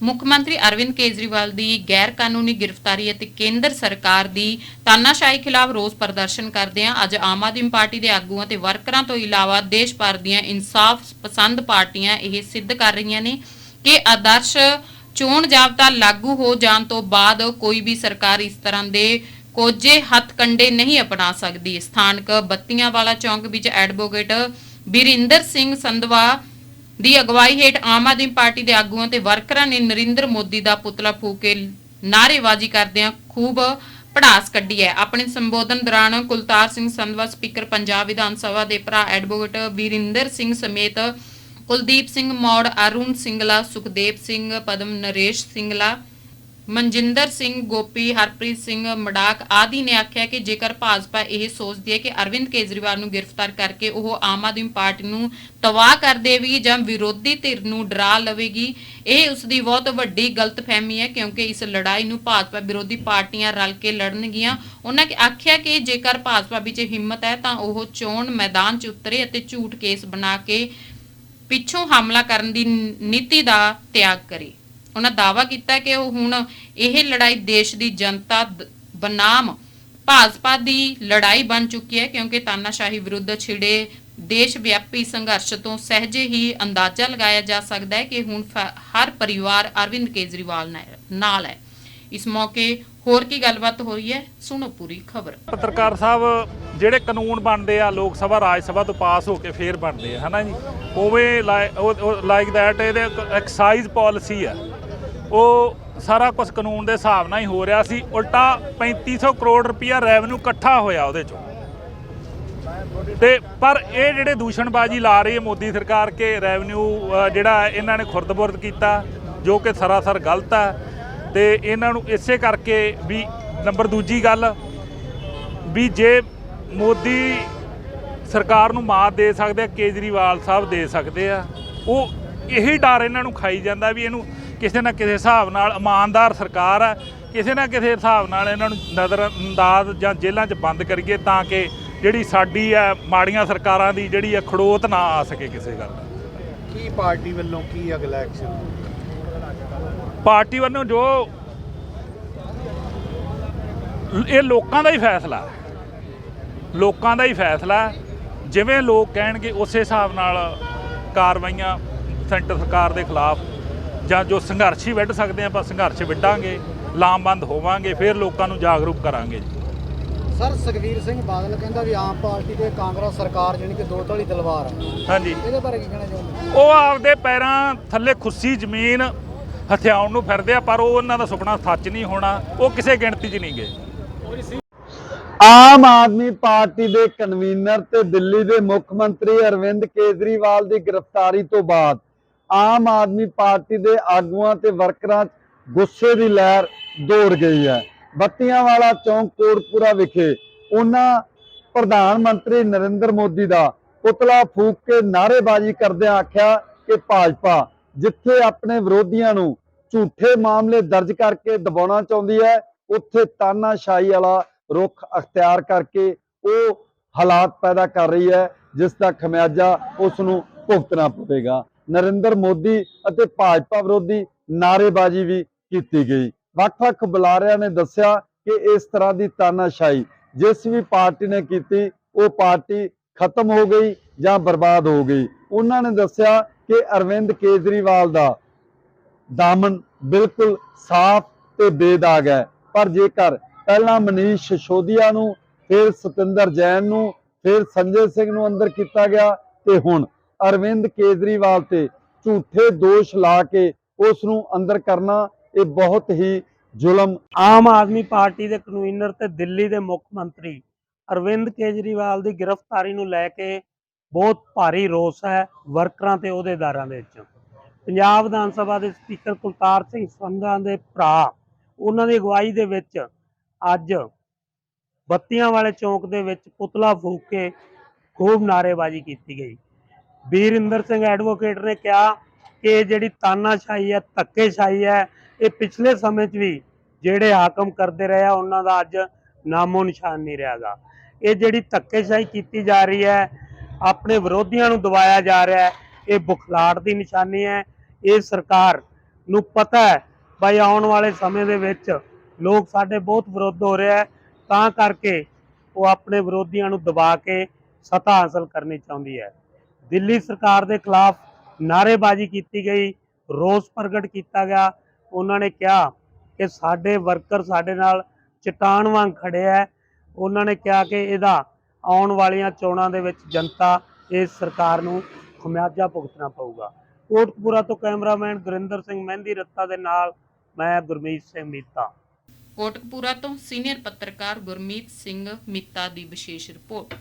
ਮੁੱਖ ਮੰਤਰੀ ਅਰਵਿੰਦ ਕੇਜਰੀਵਾਲ ਦੀ ਗੈਰ ਕਾਨੂੰਨੀ ਗ੍ਰਿਫਤਾਰੀ ਅਤੇ ਕੇਂਦਰ ਸਰਕਾਰ ਦੀ ਤਾਨਾਸ਼ਾਹੀ ਖਿਲਾਫ ਰੋਸ ਪ੍ਰਦਰਸ਼ਨ ਕਰਦਿਆਂ ਅੱਜ ਆਮ ਆਦਮੀ ਪਾਰਟੀ ਦੇ ਆਗੂਆਂ ਤੇ ਵਰਕਰਾਂ ਤੋਂ ਇਲਾਵਾ ਦੇਸ਼ ਭਰ ਦੀਆਂ ਇਨਸਾਫ ਪਸੰਦ ਪਾਰਟੀਆਂ ਇਹ ਸਿੱਧ ਕਰ ਰਹੀਆਂ ਨੇ ਕਿ ਆਦਰਸ਼ ਚੋਣ ਜਾਬਤਾ ਲਾਗੂ ਹੋ ਜਾਣ ਤੋਂ ਬਾਅਦ ਕੋਈ ਵੀ ਸਰਕਾਰ ਇਸ ਤਰ੍ਹਾਂ ਦੇ ਕੋਝੇ ਹੱਥਕੰਡੇ ਨਹੀਂ ਅਪਣਾ ਸਕਦੀ। ਸਥਾਨਕ ਬੱਤੀਆਂ ਵਾਲਾ ਚੌਂਕ ਵਿੱਚ ਐਡਵੋਕੇਟ ਬੀਰਿੰਦਰ ਸਿੰਘ ਸੰਧਵਾ ਦੀ ਅਗਵਾਈ ਹੇਠ ਆਮ ਆਦਮੀ ਪਾਰਟੀ ਦੇ ਆਗੂਆਂ ਤੇ ਵਰਕਰਾਂ ਨੇ ਨਰਿੰਦਰ ਮੋਦੀ ਦਾ ਪੁਤਲਾ ਫੂਕ ਕੇ ਨਾਅਰੇਬਾਜ਼ੀ ਕਰਦਿਆਂ ਖੂਬ ਪੜਾਸ ਕੱਢੀ ਹੈ। ਆਪਣੇ ਸੰਬੋਧਨ ਦੌਰਾਨ ਕੁਲਤਾਰ ਸਿੰਘ ਸੰਧਵਾ, ਸਪੀਕਰ ਪੰਜਾਬ ਵਿਧਾਨ ਸਭਾ ਦੇ ਭਰਾ ਐਡਵੋਕੇਟ ਬੀਰਿੰਦਰ ਸਿੰਘ ਸਮੇਤ ਕੁਲਦੀਪ ਸਿੰਘ ਮੌੜ, ਅਰੁਣ ਸਿੰਗਲਾ, ਸੁਖਦੇਵ ਸਿੰਘ, ਪਦਮ ਨਰੇਸ਼ ਸਿੰਗਲਾ ਮਨਜਿੰਦਰ ਸਿੰਘ, ਗੋਪੀ, ਹਰਪ੍ਰੀਤ ਸਿੰਘ ਮਡਾਕ ਆਦਿ ਨੇ ਆਖਿਆ ਕਿ ਜੇਕਰ ਭਾਜਪਾ ਇਹ ਸੋਚਦੀ ਹੈ ਕਿ ਅਰਵਿੰਦ ਕੇਜਰੀਵਾਲ ਨੂੰ ਗ੍ਰਿਫਤਾਰ ਕਰਕੇ ਉਹ ਆਮ ਆਦਮੀ ਪਾਰਟੀ ਨੂੰ ਤਬਾਹ ਕਰ ਦੇਵੇਗੀ ਜਾਂ ਵਿਰੋਧੀ ਧਿਰ ਨੂੰ ਡਰਾ ਲਵੇਗੀ, ਇਹ ਉਸ ਦੀ ਬਹੁਤ ਵੱਡੀ ਗਲਤਫਹਿਮੀ ਹੈ ਕਿਉਂਕਿ ਇਸ ਲੜਾਈ ਨੂੰ ਭਾਜਪਾ ਵਿਰੋਧੀ ਪਾਰਟੀਆਂ ਰਲ ਕੇ ਲੜਨਗੀਆਂ। ਉਹਨਾਂ ਨੇ ਆਖਿਆ ਕਿ ਜੇਕਰ ਭਾਜਪਾ ਵਿੱਚ ਹਿੰਮਤ ਹੈ ਤਾਂ ਉਹ ਚੋਣ ਮੈਦਾਨ 'ਚ ਉਤਰੇ ਅਤੇ ਝੂਠ ਕੇਸ ਬਣਾ ਕੇ ਪਿੱਛੋਂ ਹਮਲਾ ਕਰਨ ਦੀ ਨੀਤੀ ਦਾ ਤਿਆਗ ਕਰੇ। ਉਹਨਾਂ ਦਾਅਵਾ ਕੀਤਾ ਕਿ ਉਹ ਹੁਣ ਇਹ ਲੜਾਈ ਦੇਸ਼ ਦੀ ਜਨਤਾ ਬਨਾਮ ਭਾਜਪਾ ਦੀ ਲੜਾਈ ਬਣ ਚੁੱਕੀ ਹੈ, ਕਿਉਂਕਿ ਤਾਨਾਸ਼ਾਹੀ ਵਿਰੁੱਧ ਛਿੜੇ ਦੇਸ਼ ਵਿਆਪੀ ਸੰਘਰਸ਼ ਤੋਂ ਸਹਿਜੇ ਹੀ ਅੰਦਾਜ਼ਾ ਲਗਾਇਆ ਜਾ ਸਕਦਾ ਹੈ ਕਿ ਹੁਣ ਹਰ ਪਰਿਵਾਰ ਅਰਵਿੰਦ ਕੇਜਰੀਵਾਲ ਨਾਲ- ਹੈ। ਇਸ ਮੌਕੇ ਹੋਰ ਕੀ ਗੱਲਬਾਤ ਹੋਈ ਹੈ, ਸੁਣੋ ਪੂਰੀ ਖਬਰ। ਪੱਤਰਕਾਰ ਸਾਹਿਬ, ਜਿਹੜੇ ਕਾਨੂੰਨ ਬਣਦੇ ਆ, ਲੋਕ ਸਭਾ, ਰਾਜ ਸਭਾ ਤੋਂ ਪਾਸ ਹੋ ਕੇ ਫੇਰ ਬਣਦੇ ਆ, ਹਨਾ ਜੀ? ਉਵੇਂ ਲਾਈਕ ਦੈਟ ਇਹਦੇ ਐਕਸਾਈਜ਼ ਪਾਲਿਸੀ ਆ। ਉਹ ਸਾਰਾ ਕੁਝ ਕਾਨੂੰਨ ਦੇ ਹਿਸਾਬ ਨਾਲ ਹੀ ਹੋ ਰਿਹਾ ਸੀ, ਉਲਟਾ 3500 ਕਰੋੜ ਰੁਪਇਆ ਰੈਵਨਿਊ ਇਕੱਠਾ ਹੋਇਆ ਉਹਦੇ ਚੋਂ। ਤੇ ਪਰ ਇਹ ਜਿਹੜੇ ਦੂਸ਼ਣਬਾਜ਼ੀ ਲਾ ਰਹੀ ਹੈ ਮੋਦੀ ਸਰਕਾਰ ਕੇ ਰੈਵਨਿਊ ਜਿਹੜਾ ਇਹਨਾਂ ਨੇ ਖੁਰਦਬੁਰਦ ਕੀਤਾ, ਜੋ ਕਿ ਸਰਾਸਰ ਗਲਤ ਹੈ ਤੇ ਇਹਨਾਂ ਨੂੰ ਇਸੇ ਕਰਕੇ ਵੀ ਨੰਬਰ ਦੂਜੀ ਗੱਲ, ਵੀ ਜੇ ਮੋਦੀ ਸਰਕਾਰ ਨੂੰ ਮਾਤ ਦੇ ਸਕਦੇ ਆ, ਕੇਜਰੀਵਾਲ ਸਾਹਿਬ ਦੇ ਸਕਦੇ ਆ, ਉਹ ਇਹੀ ਡਰ ਇਹਨਾਂ ਨੂੰ ਖਾਈ ਜਾਂਦਾ ਵੀ ਇਹਨੂੰ ਕਿਸੇ ਨਾ ਕਿਸੇ ਹਿਸਾਬ ਨਾਲ ਇਮਾਨਦਾਰ ਸਰਕਾਰ ਹੈ ਕਿਸੇ ਨਾ ਕਿਸੇ ਹਿਸਾਬ ਨਾਲ ਇਹਨਾਂ ਨੂੰ ਨਜ਼ਰ ਅੰਦਾਜ਼ ਜਾਂ ਜੇਲ੍ਹਾਂ 'ਚ ਬੰਦ ਕਰੀਏ ਤਾਂ ਕਿ ਜਿਹੜੀ ਸਾਡੀ ਹੈ ਮਾੜੀਆਂ ਸਰਕਾਰਾਂ ਦੀ ਜਿਹੜੀ ਹੈ ਖੜੋਤ ਨਾ ਆ ਸਕੇ ਕਿਸੇ ਗੱਲ। ਕੀ ਪਾਰਟੀ ਵੱਲੋਂ ਕੀ ਅਗਲਾ ਐਕਸ਼ਨ ਪਾਰਟੀ ਵੱਲੋਂ ਜੋ ਇਹ ਲੋਕਾਂ ਦਾ ਹੀ ਫੈਸਲਾ। ਲੋਕਾਂ ਦਾ ਹੀ ਫੈਸਲਾ। ਜਿਵੇਂ ਲੋਕ ਕਹਿਣਗੇ ਉਸੇ ਹਿਸਾਬ ਨਾਲ ਕਾਰਵਾਈਆਂ ਸੈਂਟਰ ਸਰਕਾਰ ਦੇ ਖਿਲਾਫ ਜਾਂ ਜੋ ਸੰਘਰਸ਼ ਹੀ ਵਿੱਢ ਸਕਦੇ ਆ ਆਪਾਂ ਸੰਘਰਸ਼ ਵਿੱਢਾਂਗੇ ਲਾਮਬੰਦ ਹੋਵਾਂਗੇ ਫਿਰ ਲੋਕਾਂ ਨੂੰ ਜਾਗਰੂਕ ਕਰਾਂਗੇ ਸਰ ਸੁਖਵੀਰ ਸਿੰਘ ਬਾਦਲ ਕਹਿੰਦਾ ਵੀ ਆਮ ਪਾਰਟੀ ਤੇ ਕਾਂਗਰਸ ਸਰਕਾਰ ਜਾਣੀ ਕਿ ਦੋ ਧੜੀ ਤਲਵਾਰ ਹਾਂਜੀ। ਇਹਦੇ ਬਾਰੇ ਕੀ ਕਹਿਣਾ ਚਾਹੁੰਦੇ ਉਹ ਆਪਦੇ ਪੈਰਾਂ ਥੱਲੇ ਖੁੱਸੀ ਜ਼ਮੀਨ ਹਥਿਆਉਣ ਨੂੰ ਫਿਰਦੇ ਆ ਪਰ ਉਹ ਉਹਨਾਂ ਦਾ ਸੁਪਨਾ ਸੱਚ ਨਹੀਂ ਹੋਣਾ ਉਹ ਕਿਸੇ ਗਿਣਤੀ 'ਚ ਨਹੀਂ ਗਏ। ਆਮ ਆਦਮੀ ਪਾਰਟੀ ਦੇ ਕਨਵੀਨਰ ਤੇ ਦਿੱਲੀ ਦੇ ਮੁੱਖ ਮੰਤਰੀ ਅਰਵਿੰਦ ਕੇਜਰੀਵਾਲ ਦੀ ਗ੍ਰਿਫਤਾਰੀ ਤੋਂ ਬਾਅਦ ਆਮ ਆਦਮੀ ਪਾਰਟੀ ਦੇ ਆਗੂਆਂ ਤੇ ਵਰਕਰਾਂ 'ਚ ਗੁੱਸੇ ਦੀ ਲਹਿਰ ਦੌੜ ਗਈ ਹੈ। ਬੱਤੀਆਂ ਵਾਲਾ ਚੌਂਕ ਕੋਟਪੁਰਾ ਵਿਖੇ ਉਹਨਾਂ ਪ੍ਰਧਾਨ ਮੰਤਰੀ ਨਰਿੰਦਰ ਮੋਦੀ ਦਾ ਪੁਤਲਾ ਫੂਕ ਕੇ ਨਾਅਰੇਬਾਜ਼ੀ ਕਰਦਿਆਂ ਆਖਿਆ ਕਿ ਭਾਜਪਾ ਜਿੱਥੇ ਆਪਣੇ ਵਿਰੋਧੀਆਂ ਨੂੰ ਝੂਠੇ ਮਾਮਲੇ ਦਰਜ ਕਰਕੇ ਦਬਾਉਣਾ ਚਾਹੁੰਦੀ ਹੈ, ਉੱਥੇ ਤਾਨਾਸ਼ਾਹੀ ਵਾਲਾ ਰੁਖ ਅਖਤਿਆਰ ਕਰਕੇ ਉਹ ਹਾਲਾਤ ਪੈਦਾ ਕਰ ਰਹੀ ਹੈ, ਜਿਸ ਦਾ ਖਮਿਆਜਾ ਉਸ ਨੂੰ ਭੁਗਤਣਾ ਪਵੇਗਾ। ਨਰਿੰਦਰ ਮੋਦੀ ਅਤੇ ਭਾਜਪਾ ਵਿਰੋਧੀ ਨਾਅਰੇਬਾਜ਼ੀ ਵੀ ਕੀਤੀ ਗਈ। ਵੱਖ-ਵੱਖ ਬੁਲਾਰਿਆਂ ਨੇ ਦੱਸਿਆ ਕਿ ਇਸ ਤਰ੍ਹਾਂ ਦੀ ਤਾਨਾਸ਼ਾਹੀ ਜਿਸ ਵੀ ਪਾਰਟੀ ਨੇ ਕੀਤੀ, ਉਹ ਪਾਰਟੀ ਖਤਮ ਹੋ ਗਈ ਜਾਂ ਬਰਬਾਦ ਹੋ ਗਈ। ਉਹਨਾਂ ਨੇ ਦੱਸਿਆ ਕਿ ਅਰਵਿੰਦ ਕੇਜਰੀਵਾਲ ਦਾ ਦਾਮਨ ਬਿਲਕੁਲ ਸਾਫ਼ ਤੇ ਬੇਦਾਗ ਹੈ। ਪਰ ਜੇਕਰ ਪਹਿਲਾਂ ਮਨੀਸ਼ ਸਸ਼ੋਦੀਆ ਨੂੰ, ਫਿਰ ਸਤਿੰਦਰ ਜੈਨ ਨੂੰ, ਫਿਰ ਸੰਜੇ ਸਿੰਘ ਨੂੰ ਅੰਦਰ ਕੀਤਾ ਗਿਆ ਤੇ ਹੁਣ ਅਰਵਿੰਦ ਕੇਜਰੀਵਾਲ ਤੇ ਝੂਠੇ ਦੋਸ਼ ਲਾ ਕੇ ਉਸ ਨੂੰ ਅੰਦਰ ਕਰਨਾ, ਇਹ ਬਹੁਤ ਹੀ ਜ਼ੁਲਮ। ਆਮ ਆਦਮੀ ਪਾਰਟੀ ਦੇ ਕਨਵੀਨਰ ਤੇ ਦਿੱਲੀ ਦੇ ਮੁੱਖ ਮੰਤਰੀ ਅਰਵਿੰਦ ਕੇਜਰੀਵਾਲ ਦੀ ਗ੍ਰਿਫਤਾਰੀ ਨੂੰ ਲੈ ਕੇ ਬਹੁਤ ਭਾਰੀ ਰੋਸ ਹੈ ਵਰਕਰਾਂ ਤੇ ਅਹੁਦੇਦਾਰਾਂ ਦੇ ਵਿੱਚ। ਪੰਜਾਬ ਵਿਧਾਨ ਸਭਾ ਦੇ ਸਪੀਕਰ ਕੁਲਤਾਰ ਸਿੰਘ ਸੰਧਾ ਦੇ ਭਰਾ, ਉਹਨਾਂ ਦੀ ਅਗਵਾਈ ਦੇ ਵਿੱਚ ਅੱਜ ਬੱਤੀਆਂ ਵਾਲੇ ਚੌਂਕ ਦੇ ਵਿੱਚ ਪੁਤਲਾ ਫੂਕ ਕੇ ਖੂਬ ਨਾਅਰੇਬਾਜ਼ੀ ਕੀਤੀ ਗਈ। ਬੀਰਿੰਦਰ ਸਿੰਘ ਐਡਵੋਕੇਟ ਨੇ ਕਿਹਾ ਕਿ ਇਹ ਜਿਹੜੀ ਤਾਨਾਸ਼ਾਹੀ ਹੈ, ਧੱਕੇਸ਼ਾਹੀ ਹੈ, ਇਹ ਪਿਛਲੇ ਸਮੇਂ 'ਚ ਵੀ ਜਿਹੜੇ ਹਾਕਮ ਕਰਦੇ ਰਹੇ ਆ, ਉਹਨਾਂ ਦਾ ਅੱਜ ਨਾਮੋ ਨਿਸ਼ਾਨ ਨਹੀਂ ਰਿਹਾਗਾ ਇਹ ਜਿਹੜੀ ਧੱਕੇਸ਼ਾਹੀ ਕੀਤੀ ਜਾ ਰਹੀ ਹੈ, ਆਪਣੇ ਵਿਰੋਧੀਆਂ ਨੂੰ ਦਬਾਇਆ ਜਾ ਰਿਹਾ ਹੈ, ਇਹ ਬੁਖਲਾਟ ਦੀ ਨਿਸ਼ਾਨੀ ਹੈ। ਇਹ ਸਰਕਾਰ ਨੂੰ ਪਤਾ ਹੈ ਬਈ ਆਉਣ ਵਾਲੇ ਸਮੇਂ ਦੇ ਵਿੱਚ ਲੋਕ ਸਾਡੇ ਬਹੁਤ ਵਿਰੋਧ ਹੋ ਰਿਹਾ ਹੈ, ਤਾਂ ਕਰਕੇ ਉਹ ਆਪਣੇ ਵਿਰੋਧੀਆਂ ਨੂੰ ਦਬਾ ਕੇ ਸਤਾ ਹਾਸਲ ਕਰਨੀ ਚਾਹੁੰਦੀ ਹੈ। ਦਿੱਲੀ ਸਰਕਾਰ ਦੇ ਖਿਲਾਫ ਨਾਅਰੇਬਾਜ਼ੀ ਕੀਤੀ ਗਈ, ਰੋਸ ਪ੍ਰਗਟ ਕੀਤਾ ਗਿਆ। ਉਹਨਾਂ ਨੇ ਕਿਹਾ ਕਿ ਸਾਡੇ ਵਰਕਰ ਸਾਡੇ ਨਾਲ ਚਟਾਨ ਵਾਂਗ ਖੜੇ ਹੈ ਉਹਨਾਂ ਨੇ ਕਿਹਾ ਕਿ ਇਹਦਾ ਆਉਣ ਵਾਲੀਆਂ ਚੋਣਾਂ ਦੇ ਵਿੱਚ ਜਨਤਾ ਇਸ ਸਰਕਾਰ ਨੂੰ ਖਮਿਆਜਾ ਭੁਗਤਣਾ ਪਊਗਾ। ਕੋਟਕਪੂਰਾ ਤੋਂ ਕੈਮਰਾਮੈਨ ਗੁਰਿੰਦਰ ਸਿੰਘ ਮਹਿੰਦੀ ਰੱਤਾ ਦੇ ਨਾਲ ਮੈਂ ਗੁਰਮੀਤ ਸਿੰਘ ਮੀਤਾ। ਕੋਟਕਪੂਰਾ ਤੋਂ ਸੀਨੀਅਰ ਪੱਤਰਕਾਰ ਗੁਰਮੀਤ ਸਿੰਘ ਮਿੱਤਾ ਦੀ ਵਿਸ਼ੇਸ਼ ਰਿਪੋਰਟ।